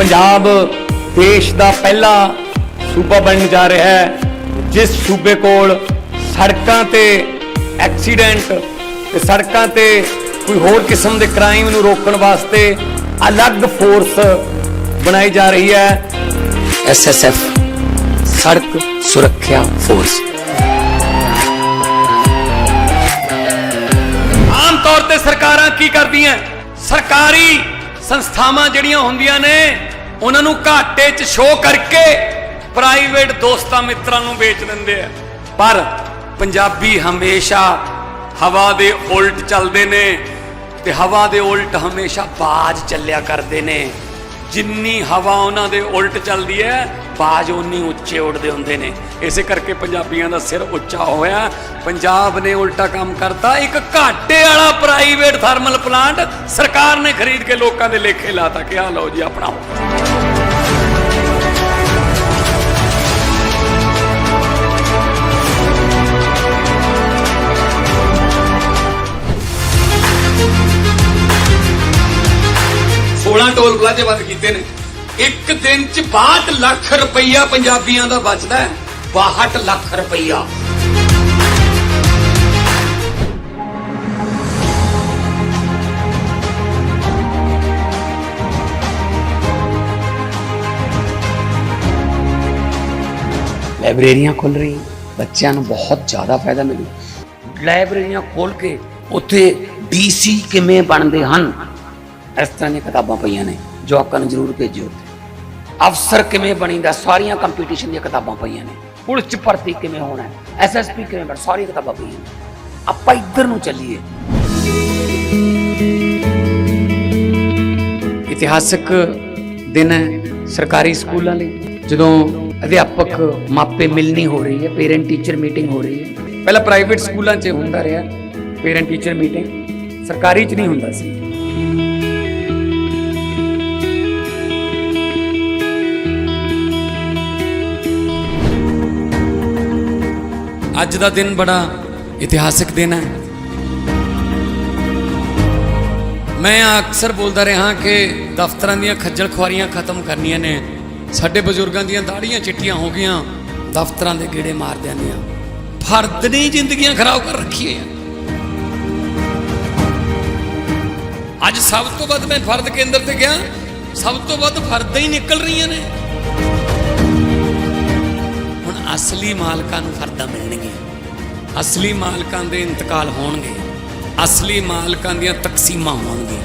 ਪੰਜਾਬ ਦੇਸ਼ ਦਾ ਪਹਿਲਾ ਸੂਬਾ ਬਣਨ ਜਾ ਰਿਹਾ ਹੈ, ਜਿਸ ਸੂਬੇ ਕੋਲ ਸੜਕਾਂ ਤੇ ਐਕਸੀਡੈਂਟ ਤੇ ਸੜਕਾਂ ਤੇ ਕੋਈ ਹੋਰ ਕਿਸਮ ਦੇ ਕ੍ਰਾਈਮ ਨੂੰ ਰੋਕਣ ਵਾਸਤੇ ਅਲੱਗ ਫੋਰਸ ਬਣਾਈ ਜਾ ਰਹੀ ਹੈ। ਐਸਐਸਐਫ ਸੜਕ ਸੁਰੱਖਿਆ ਫੋਰਸ ਆਮ ਤੌਰ ਤੇ ਸਰਕਾਰਾਂ ਕੀ ਕਰਦੀਆਂ? ਸਰਕਾਰੀ ਸੰਸਥਾਵਾਂ ਜਿਹੜੀਆਂ ਹੁੰਦੀਆਂ ਨੇ, ਉਹਨਾਂ ਨੂੰ ਘਾਟੇ 'ਚ ਸ਼ੋਅ ਕਰਕੇ ਪ੍ਰਾਈਵੇਟ ਦੋਸਤਾਂ ਮਿੱਤਰਾਂ ਨੂੰ ਵੇਚ ਦਿੰਦੇ ਆ। ਪਰ ਪੰਜਾਬੀ ਹਮੇਸ਼ਾ ਹਵਾ ਦੇ ਉਲਟ ਚੱਲਦੇ ਨੇ ਤੇ ਹਵਾ ਦੇ ਉਲਟ ਹਮੇਸ਼ਾ ਬਾਜ ਚੱਲਿਆ ਕਰਦੇ ਨੇ। ਜਿੰਨੀ ਹਵਾ ਉਹਨਾਂ ਦੇ ਉਲਟ ਚੱਲਦੀ ਹੈ ਬਾਜ ਉਨੀ ਉੱਚੇ ਉੱਡਦੇ ਹੁੰਦੇ ਨੇ। ਇਸੇ ਕਰਕੇ ਪੰਜਾਬੀਆਂ ਦਾ ਸਿਰ ਉੱਚਾ ਹੋਇਆ। ਪੰਜਾਬ ਨੇ ਉਲਟਾ ਕੰਮ ਕਰਤਾ। ਇੱਕ ਘਾਟੇ ਵਾਲਾ ਪ੍ਰਾਈਵੇਟ ਥਰਮਲ ਪਲਾਂਟ ਸਰਕਾਰ ਨੇ ਖਰੀਦ ਕੇ ਲੋਕਾਂ ਦੇ ਲੇਖੇ ਲਾਤਾ ਕਿ ਆ ਲਓ ਜੀ, ਆਪਣਾ। ਟੋਲ ਪਲਾਜ਼ੇ ਬੰਦ ਕੀਤੇ ਨੇ। ਇੱਕ ਦਿਨ ਚ 62 ਲੱਖ ਰੁਪਈਆ ਪੰਜਾਬੀਆਂ ਦਾ ਬਚਦਾ ਹੈ। 62 ਲੱਖ ਰੁਪਈਆ। ਲਾਇਬ੍ਰੇਰੀਆਂ ਖੁੱਲ ਰਹੀਆਂ, ਬੱਚਿਆਂ ਨੂੰ ਬਹੁਤ ਜ਼ਿਆਦਾ ਫਾਇਦਾ ਮਿਲੂ ਲਾਇਬ੍ਰੇਰੀਆਂ ਖੋਲ ਕੇ ਉੱਥੇ ਡੀਸੀ ਕਿਵੇਂ ਬਣਦੇ ਹਨ? ਇਸ ਤਰ੍ਹਾਂ ਦੀਆਂ ਕਿਤਾਬਾਂ ਪਈਆਂ ਨੇ, ਜੋ ਆਪਾਂ ਨੂੰ ਜ਼ਰੂਰ ਭੇਜਿਓ। ਅਫਸਰ ਕਿਵੇਂ ਬਣੀਦਾ? ਸਾਰੀਆਂ ਕੰਪੀਟੀਸ਼ਨ ਦੀਆਂ ਕਿਤਾਬਾਂ ਪਈਆਂ ਨੇ। ਪੁਲਿਸ ਚ ਭਰਤੀ ਕਿਵੇਂ ਹੋਣਾ? ਹੈ ਐਸਐਸਪੀ ਕਿਵੇਂ ਬਣ? ਸਾਰੀਆਂ ਕਿਤਾਬਾਂ ਪਈਆਂ ਨੇ। ਆਪਾਂ ਇੱਧਰ ਨੂੰ ਚੱਲੀਏ। ਇਤਿਹਾਸਕ ਦਿਨ ਹੈ ਸਰਕਾਰੀ ਸਕੂਲਾਂ ਲਈ। ਜਦੋਂ ਅਧਿਆਪਕ ਮਾਪੇ ਮਿਲਣੀ ਹੋ ਰਹੀ ਹੈ ਪੇਰੈਂਟ ਟੀਚਰ ਮੀਟਿੰਗ ਹੋ ਰਹੀ ਹੈ। ਪਹਿਲਾਂ ਪ੍ਰਾਈਵੇਟ ਸਕੂਲਾਂ 'ਚ ਹੁੰਦਾ ਰਿਹਾ ਪੇਰੈਂਟ ਟੀਚਰ ਮੀਟਿੰਗ ਸਰਕਾਰੀ 'ਚ ਨਹੀਂ ਹੁੰਦਾ ਸੀ। ਅੱਜ ਦਾ ਦਿਨ ਬੜਾ ਇਤਿਹਾਸਿਕ ਦਿਨ ਹੈ। ਮੈਂ ਅਕਸਰ ਬੋਲਦਾ ਰਿਹਾ ਕਿ ਦਫ਼ਤਰਾਂ ਦੀਆਂ ਖੱਜਲ ਖੁਆਰੀਆਂ ਖਤਮ ਕਰਨੀਆਂ ਨੇ। ਸਾਡੇ ਬਜ਼ੁਰਗਾਂ ਦੀਆਂ ਦਾੜੀਆਂ ਚਿੱਟੀਆਂ ਹੋ ਗਈਆਂ, ਦਫ਼ਤਰਾਂ ਦੇ ਗੇੜੇ ਮਾਰਦਿਆਂ ਦੀਆਂ ਫਰਦ ਨੇ ਜ਼ਿੰਦਗੀਆਂ ਖਰਾਬ ਕਰ ਰੱਖੀਆਂ ਅੱਜ ਸਭ ਤੋਂ ਵੱਧ ਮੈਂ ਫਰਦ ਕੇਂਦਰ ਤੇ ਗਿਆ, ਸਭ ਤੋਂ ਵੱਧ ਫਰਦਾਂ ਹੀ ਨਿਕਲ ਰਹੀਆਂ ਨੇ। ਅਸਲੀ ਮਾਲਕਾਂ ਨੂੰ ਫਰਦਾਂ ਮਿਲਣਗੀਆਂ ਅਸਲੀ ਮਾਲਕਾਂ ਦੇ ਇੰਤਕਾਲ ਹੋਣਗੇ। ਅਸਲੀ ਮਾਲਕਾਂ ਦੀਆਂ ਤਕਸੀਮਾਂ ਹੋਣਗੀਆਂ।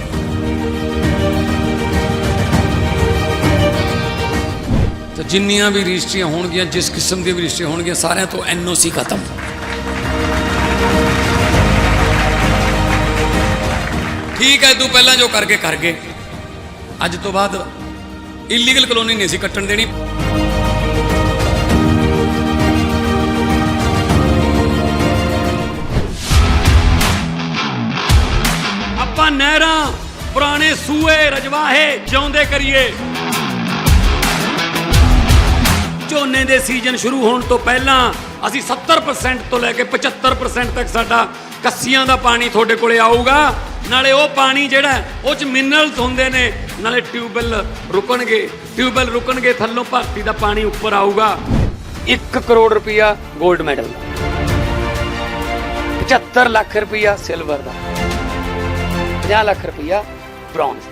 ਤੇ ਜਿੰਨੀਆਂ ਵੀ ਰਜਿਸਟਰੀਆਂ ਹੋਣਗੀਆਂ, ਜਿਸ ਕਿਸਮ ਦੀਆਂ ਵੀ ਰਜਿਸਟਰੀਆਂ ਹੋਣਗੀਆਂ, ਸਾਰਿਆਂ ਤੋਂ ਐਨਓਸੀ ਖਤਮ। ਠੀਕ ਹੈ, ਤੂੰ ਪਹਿਲਾਂ ਜੋ ਕਰਕੇ ਕਰ ਗਏ। ਅੱਜ ਤੋਂ ਬਾਅਦ ਇਲੀਗਲ ਕਲੋਨੀ ਨਹੀਂ ਸੀ ਕੱਟਣ ਦੇਣੀ। ਆਪਾਂ ਨਹਿਰਾਂ, ਪੁਰਾਣੇ ਸੂਏ ਰਜਵਾਹੇ ਜਿਉਂਦੇ ਕਰੀਏ। ਝੋਨੇ ਦੇ ਸੀਜ਼ਨ ਸ਼ੁਰੂ ਹੋਣ ਤੋਂ ਪਹਿਲਾਂ ਅਸੀਂ 70% ਤੋਂ ਲੈ ਕੇ 75% ਤੱਕ ਸਾਡਾ ਕੱਸੀਆਂ ਦਾ ਪਾਣੀ ਤੁਹਾਡੇ ਕੋਲੇ ਆਊਗਾ। ਨਾਲੇ ਉਹ ਪਾਣੀ ਜਿਹੜਾ ਉਹ ਚ ਮਿਨਰਲਸ ਹੁੰਦੇ ਨੇ, ਨਾਲੇ ਟਿਊਬਵੈਲ ਰੁਕਣਗੇ। ਟਿਊਬਵੈਲ ਰੁਕਣਗੇ, ਥੱਲੋਂ ਭਰਤੀ ਦਾ ਪਾਣੀ ਉੱਪਰ ਆਊਗਾ। 1 ਕਰੋੜ ਰੁਪਇਆ 골ਡ ਮੈਡਲ ਦਾ। 75 ਲੱਖ ਰੁਪਇਆ ਸਿਲਵਰ ਦਾ। 50 ਲੱਖ ਰੁਪਇਆ ਬ੍ਰੌਂਜ਼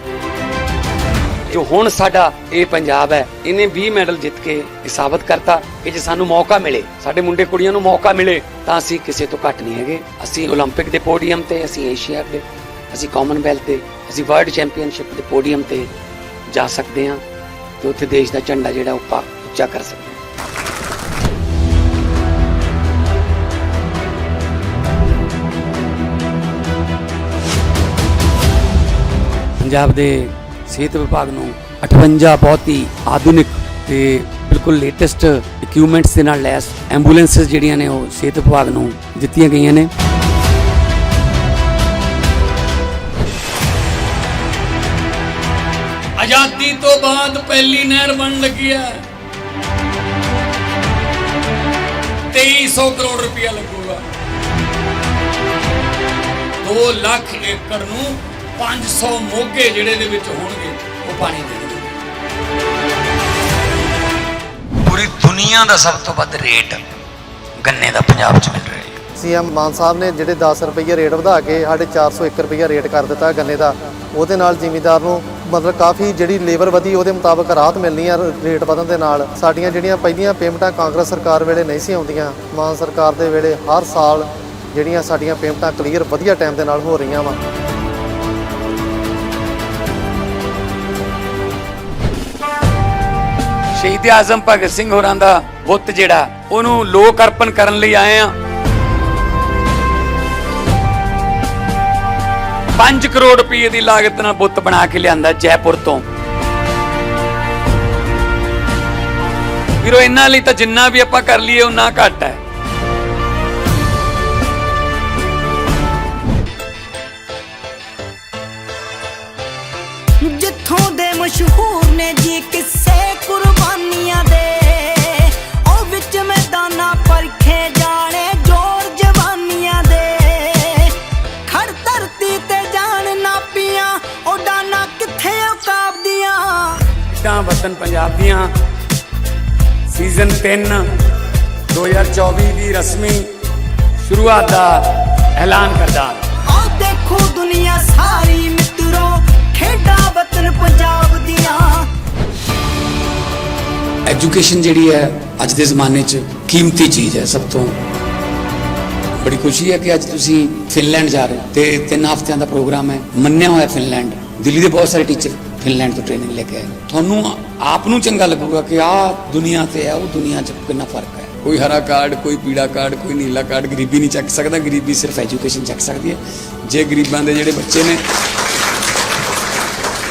ਜੋ ਹੁਣ ਸਾਡਾ ਇਹ ਪੰਜਾਬ ਹੈ ਇਹਨੇ 20 ਮੈਡਲ ਜਿੱਤ ਕੇ ਇਹ ਸਾਬਤ ਕਰਤਾ ਕਿ ਜੇ ਸਾਨੂੰ ਮੌਕਾ ਮਿਲੇ ਸਾਡੇ ਮੁੰਡੇ ਕੁੜੀਆਂ ਨੂੰ ਮੌਕਾ ਮਿਲੇ ਤਾਂ ਅਸੀਂ ਕਿਸੇ ਤੋਂ ਘੱਟ ਨਹੀਂ ਹੈਗੇ ਅਸੀਂ 올림픽 ਦੇ ਪੋਡੀਅਮ ਤੇ ਅਸੀਂ ਏਸ਼ੀਆ ਦੇ ਅਸੀਂ ਕਾਮਨਵੈਲਥ ਤੇ ਅਸੀਂ ਵਰਲਡ ਚੈਂਪੀਅਨਸ਼ਿਪ ਦੇ ਪੋਡੀਅਮ ਤੇ ਜਾ ਸਕਦੇ ਹਾਂ ਤੇ ਉੱਥੇ ਦੇਸ਼ ਦਾ ਝੰਡਾ ਜਿਹੜਾ ਉੱਪਰ ਉੱਚਾ ਕਰ ਸਕਦੇ ਪੰਜਾਬ ਦੇ ਸਿਹਤ ਵਿਭਾਗ ਨੂੰ 58 ਬਹੁਤ ਹੀ ਆਧੁਨਿਕ ਤੇ ਬਿਲਕੁਲ ਲੇਟੈਸਟ ਇਕਵਿਪਮੈਂਟਸ ਦੇ ਨਾਲ ਲੈਸ ਐਂਬੂਲੈਂਸਸ ਜਿਹੜੀਆਂ ਨੇ ਉਹ ਸਿਹਤ ਵਿਭਾਗ ਨੂੰ ਦਿੱਤੀਆਂ ਗਈਆਂ ਨੇ। ਆਜ਼ਾਦੀ ਤੋਂ ਬਾਅਦ ਪਹਿਲੀ ਨਹਿਰ ਬਣ ਲੱਗੀ ਹੈ। 2300 ਕਰੋੜ ਰੁਪਇਆ ਲੱਗੂਗਾ। 2 ਲੱਖ ਏਕੜ ਨੂੰ 500 ਮੋਗੇ ਜਿਹੜੇ ਦੇ ਵਿੱਚ ਹੋਣਗੇ ਉਹ ਪਾਣੀ ਦੇਣਗੇ ਪੂਰੀ ਦੁਨੀਆ ਦਾ ਸਭ ਤੋਂ ਵੱਧ ਰੇਟ ਗੰਨੇ ਦਾ ਪੰਜਾਬ 'ਚ ਮਿਲ ਰਿਹਾ ਹੈ। ਸੀਐਮ ਮਾਨ ਸਾਹਿਬ ਨੇ ਜਿਹੜੇ 10 ਰੁਪਏ ਰੇਟ ਵਧਾ ਕੇ ਸਾਡੇ 401 ਰੁਪਏ ਰੇਟ ਕਰ ਦਿੱਤਾ ਗੰਨੇ ਦਾ ਉਹਦੇ ਨਾਲ ਜ਼ਿਮੀਂਦਾਰ ਨੂੰ ਮਤਲਬ ਕਾਫੀ ਜਿਹੜੀ ਲੇਬਰ ਵਧੀ ਉਹਦੇ ਮੁਤਾਬਕ ਰਾਹਤ ਮਿਲਣੀ ਆ ਰੇਟ ਵਧਣ ਦੇ ਨਾਲ। ਸਾਡੀਆਂ ਜਿਹੜੀਆਂ ਪਹਿਲੀਆਂ ਪੇਮੈਂਟਾਂ ਕਾਂਗਰਸ ਸਰਕਾਰ ਵੇਲੇ ਨਹੀਂ ਸੀ ਆਉਂਦੀਆਂ ਮਾਨ ਸਰਕਾਰ ਦੇ ਵੇਲੇ ਹਰ ਸਾਲ ਜਿਹੜੀਆਂ ਸਾਡੀਆਂ ਪੇਮੈਂਟਾਂ ਕਲੀਅਰ ਵਧੀਆ ਟਾਈਮ ਦੇ ਨਾਲ ਹੋ ਰਹੀਆਂ ਵਾ। ਸ਼ਹੀਦ ਆਜ਼ਮ ਭਗਤ ਸਿੰਘ ਹੋਰਾਂ ਦਾ ਬੁੱਤ ਜਿਹੜਾ, ਉਹਨੂੰ ਲੋਕ ਅਰਪਣ ਕਰਨ ਲਈ ਆਏ ਆ 5 ਕਰੋੜ ਰੁਪਏ ਦੀ ਲਾਗਤ ਨਾਲ ਬੁੱਤ ਬਣਾ ਕੇ ਲਿਆਂਦਾ ਜੈਪੁਰ ਤੋਂ। ਵੀਰੋ, ਇਹਨਾਂ ਲਈ ਤਾਂ ਜਿੰਨਾ ਵੀ ਆਪਾਂ ਕਰ ਲਈਏ ਉਨਾ ਘੱਟ ਹੈ। ਜਿੱਥੋਂ ਦੇ ਮਸ਼ਹੂਰ ਦੀਆਂ ਸੀਜ਼ਨ 3 2024 ਦੀ ਰਸਮੀ ਸ਼ੁਰੂਆਤ ਦਾ ਐਲਾਨ ਕਰਦਾ ਆਹ ਦੇਖੋ ਦੁਨੀਆ ਸਾਰੀ ਮਿੱਤਰੋ ਖੇਡਾਂ ਵਤਨ ਪੰਜਾਬ ਦੀਆਂ। ਐਜੂਕੇਸ਼ਨ ਜਿਹੜੀ ਹੈ ਅੱਜ ਦੇ ਜ਼ਮਾਨੇ 'ਚ ਕੀਮਤੀ ਚੀਜ਼ ਹੈ ਸਭ ਤੋਂ ਬੜੀ ਖੁਸ਼ੀ ਹੈ ਕਿ ਅੱਜ ਤੁਸੀਂ ਫਿਨਲੈਂਡ ਜਾ ਰਹੇ ਹੋ ਤੇ ਤਿੰਨ ਹਫ਼ਤਿਆਂ ਦਾ ਪ੍ਰੋਗਰਾਮ ਹੈ ਮੰਨਿਆ ਹੋਇਆ ਫਿਨਲੈਂਡ ਦਿੱਲੀ ਦੇ ਬਹੁਤ ਸਾਰੇ ਟੀਚਰ ਫਿਨਲੈਂਡ ਤੋਂ ਟ੍ਰੇਨਿੰਗ ਲੈ ਕੇ ਆਏ। ਤੁਹਾਨੂੰ ਆਪ ਨੂੰ ਚੰਗਾ ਲੱਗੂਗਾ ਕਿ ਆਹ ਦੁਨੀਆ ਤੇ ਹੈ ਉਹ ਦੁਨੀਆ 'ਚ ਕਿੰਨਾ ਫ਼ਰਕ ਹੈ। ਕੋਈ ਹਰਾ ਕਾਰਡ ਕੋਈ ਪੀਲਾ ਕਾਰਡ ਕੋਈ ਨੀਲਾ ਕਾਰਡ ਗਰੀਬੀ ਨਹੀਂ ਚੱਕ ਸਕਦਾ ਗਰੀਬੀ ਸਿਰਫ ਐਜੂਕੇਸ਼ਨ ਚੱਕ ਸਕਦੀ ਹੈ। ਜੇ ਗਰੀਬਾਂ ਦੇ ਜਿਹੜੇ ਬੱਚੇ ਨੇ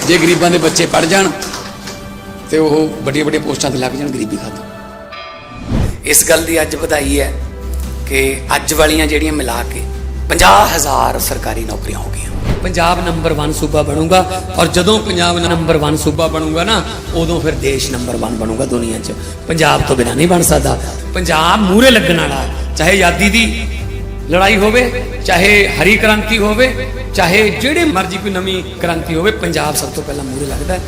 ਜੇ ਗਰੀਬਾਂ ਦੇ ਬੱਚੇ ਪੜ ਜਾਣ ਤੇ ਉਹ ਵੱਡੀਆਂ ਵੱਡੀਆਂ ਪੋਸਟਾਂ ਤੇ ਲੱਗ ਜਾਣ ਗਰੀਬੀ ਖਾਤਰ ਇਸ ਗੱਲ ਦੀ ਅੱਜ ਵਧਾਈ ਹੈ ਕਿ ਅੱਜ ਵਾਲੀਆਂ ਜਿਹੜੀਆਂ ਮਿਲਾ ਕੇ 50000 ਸਰਕਾਰੀ ਨੌਕਰੀਆਂ ਪੰਜਾਬ ਨੰਬਰ 1 ਸੂਬਾ ਬਣੂਗਾ ਔਰ ਜਦੋਂ ਪੰਜਾਬ ਨੰਬਰ 1 ਸੂਬਾ ਬਣੂਗਾ ਨਾ, ਉਦੋਂ ਫਿਰ ਦੇਸ਼ ਨੰਬਰ 1 ਬਣੂਗਾ ਦੁਨੀਆ 'ਚ। ਪੰਜਾਬ ਤੋਂ ਬਿਨਾਂ ਨਹੀਂ ਬਣ ਸਕਦਾ। ਪੰਜਾਬ ਮੂਰੇ ਲੱਗਣ ਵਾਲਾ ਚਾਹੇ ਆਜ਼ਾਦੀ ਦੀ ਲੜਾਈ ਹੋਵੇ, ਚਾਹੇ ਹਰੀ ਕ੍ਰਾਂਤੀ ਹੋਵੇ, ਚਾਹੇ ਜਿਹੜੇ ਮਰਜ਼ੀ ਕੋਈ ਨਵੀਂ ਕ੍ਰਾਂਤੀ ਹੋਵੇ, ਪੰਜਾਬ ਸਭ ਤੋਂ ਪਹਿਲਾਂ ਮੂਰੇ ਲੱਗਦਾ